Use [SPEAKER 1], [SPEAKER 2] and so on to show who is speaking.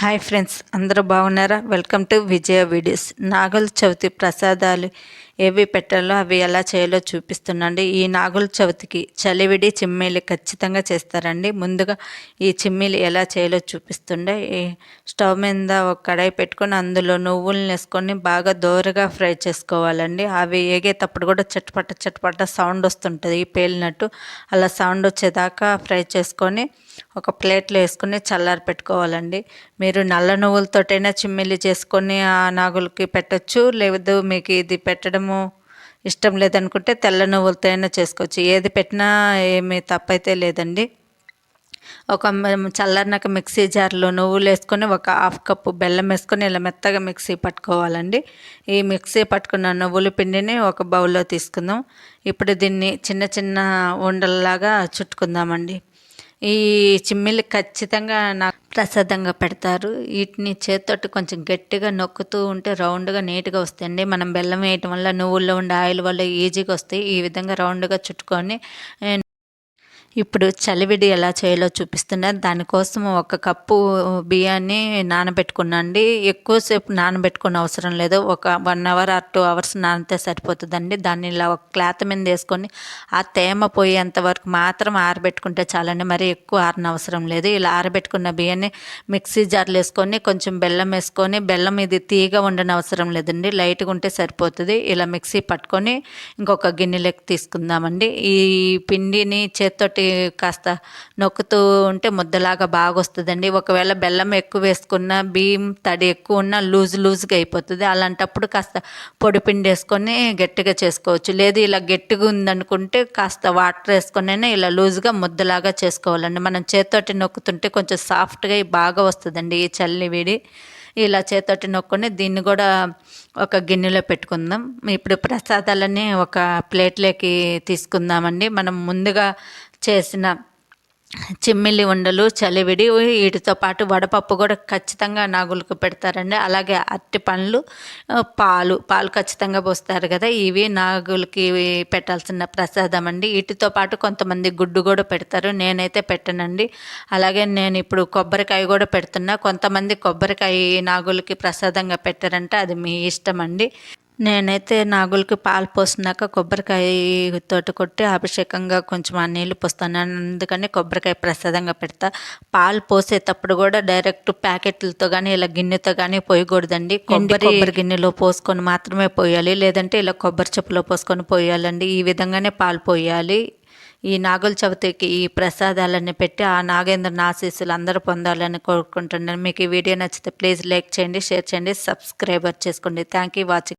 [SPEAKER 1] Hi friends అందరూ బాగున్నారా? Welcome to Vijaya videos. Nagula Chavithi ప్రసాదాలు. ఏవి పెట్టాలో అవి ఎలా చేయాలో చూపిస్తున్నాండి ఈ నాగుల చవితికి చలివిడి చిమ్మీలు ఖచ్చితంగా చేస్తారండి. ముందుగా ఈ చిమ్మీలు ఎలా చేయాలో చూపిస్తుండే. ఈ స్టవ్ మీద ఒక కడాయి పెట్టుకొని అందులో నువ్వులను వేసుకొని బాగా దోరగా ఫ్రై చేసుకోవాలండి. అవి ఏగేటప్పుడు కూడా చట్పట చట్పట సౌండ్ వస్తుంటుంది ఈ పేలినట్టు. అలా సౌండ్ వచ్చేదాకా ఫ్రై చేసుకొని ఒక ప్లేట్లో వేసుకొని చల్లారి పెట్టుకోవాలండి. మీరు నల్ల నువ్వులతోటైనా చిమ్మిలి చేసుకొని ఆ నాగులకి పెట్టచ్చు. లేదు మీకు ఇది పెట్టడం పెట్టడము ఇష్టం లేదనుకుంటే తెల్ల నువ్వులతో అయినా చేసుకోవచ్చు. ఏది పెట్టినా ఏమి తప్పైతే లేదండి. ఒక చల్లరినాక మిక్సీ జార్లో నువ్వులు వేసుకొని ఒక హాఫ్ కప్పు బెల్లం వేసుకొని ఇలా మెత్తగా మిక్సీ పట్టుకోవాలండి. ఈ మిక్సీ పట్టుకున్న నువ్వుల పిండిని ఒక బౌల్లో తీసుకుందాం. ఇప్పుడు దీన్ని చిన్న చిన్న ఉండల్లాగా చుట్టుకుందామండి. ఈ చిమ్మిలు ఖచ్చితంగా నాకు ప్రసాదంగా పెడతారు. వీటిని చేతితోటి కొంచెం గట్టిగా నొక్కుతూ ఉంటే రౌండ్గా నీట్గా వస్తాయండి. మనం బెల్లం వేయటం వల్ల నువ్వుల్లో ఉండే ఆయిల్ వల్ల ఈజీగా వస్తాయి. ఈ విధంగా రౌండ్గా చుట్టుకొని ఇప్పుడు చలివిడి ఎలా చేయాలో చూపిస్తున్నారు దానికోసం ఒక కప్పు బియ్యాన్ని నానబెట్టుకున్నాండి. ఎక్కువసేపు నానబెట్టుకున్న అవసరం లేదు. ఒక one hour or two hours నానితే సరిపోతుందండి. దాన్ని ఇలా ఒక క్లాత్ మీద వేసుకొని ఆ తేమ పోయేంత వరకు మాత్రం ఆరబెట్టుకుంటే చాలండి. మరి ఎక్కువ ఆరిన అవసరం లేదు. ఇలా ఆరబెట్టుకున్న బియ్యాన్ని మిక్సీ జార్లు వేసుకొని కొంచెం బెల్లం వేసుకొని బెల్లం ఇది తీగ ఉండని అవసరం లేదండి. లైట్గా ఉంటే సరిపోతుంది. ఇలా మిక్సీ పట్టుకొని ఇంకొక గిన్నెలోకి తీసుకుందామండి. ఈ పిండిని చేత్తోటి కాస్త నొక్కుతూ ఉంటే ముద్దలాగా బాగా వస్తుందండి ఒకవేళ బెల్లం ఎక్కువ వేసుకున్న బియ్యం తడి ఎక్కువ ఉన్న లూజ్ లూజ్గా అయిపోతుంది. అలాంటప్పుడు కాస్త పొడి పిండి వేసుకొని గట్టిగా చేసుకోవచ్చు. లేదు ఇలా గట్టిగా ఉందనుకుంటే కాస్త వాటర్ వేసుకొని ఇలా లూజ్గా ముద్దలాగా చేసుకోవాలండి. మనం చేతితోటి నొక్కుతుంటే కొంచెం సాఫ్ట్గా బాగా వస్తుందండి ఈ చల్లి వేడి. ఇలా చేతోటి నొక్కొని దీన్ని కూడా ఒక గిన్నెలో పెట్టుకుందాం. ఇప్పుడు ప్రసాదాలన్నీ ఒక ప్లేట్లోకి తీసుకుందామండి. మనం ముందుగా చేసిన చిమ్మిలి ఉండలు చలివిడి వీటితో పాటు వడపప్పు కూడా ఖచ్చితంగా నాగులకు పెడతారండి. అలాగే అరటి పండ్లు పాలు పాలు ఖచ్చితంగా పోస్తారు కదా. ఇవి నాగులకి పెట్టాల్సిన ప్రసాదం అండి. వీటితో పాటు కొంతమంది గుడ్డు కూడా పెడతారు. నేనైతే పెట్టనండి. అలాగే నేను ఇప్పుడు కొబ్బరికాయ కూడా పెడుతున్నా. కొంతమంది కొబ్బరికాయ నాగులకి ప్రసాదంగా పెట్టారంటే అది మీ ఇష్టం అండి. నేనైతే నాగులకి పాలు పోసినాక కొబ్బరికాయ తోటి కొట్టి అభిషేకంగా కొంచెం ఆ నీళ్ళు పోస్తాను. అందుకని కొబ్బరికాయ ప్రసాదంగా పెడతా. పాలు పోసేటప్పుడు కూడా డైరెక్ట్ ప్యాకెట్లతో కానీ ఇలా గిన్నెతో కానీ పోయకూడదండి. కొబ్బరి కొబ్బరి గిన్నెలో పోసుకొని మాత్రమే పోయాలి. లేదంటే ఇలా కొబ్బరి చెప్పులో పోసుకొని పోయాలండి. ఈ విధంగానే పాలు పోయాలి. ఈ నాగుల చవితికి ఈ ప్రసాదాలన్నీ పెట్టి ఆ నాగేంద్ర ఆశీస్సులు అందరూ పొందాలని కోరుకుంటున్నాను. మీకు ఈ వీడియో నచ్చితే ప్లీజ్ లైక్ చేయండి షేర్ చేయండి సబ్స్క్రైబర్ చేసుకోండి. Thank you watching.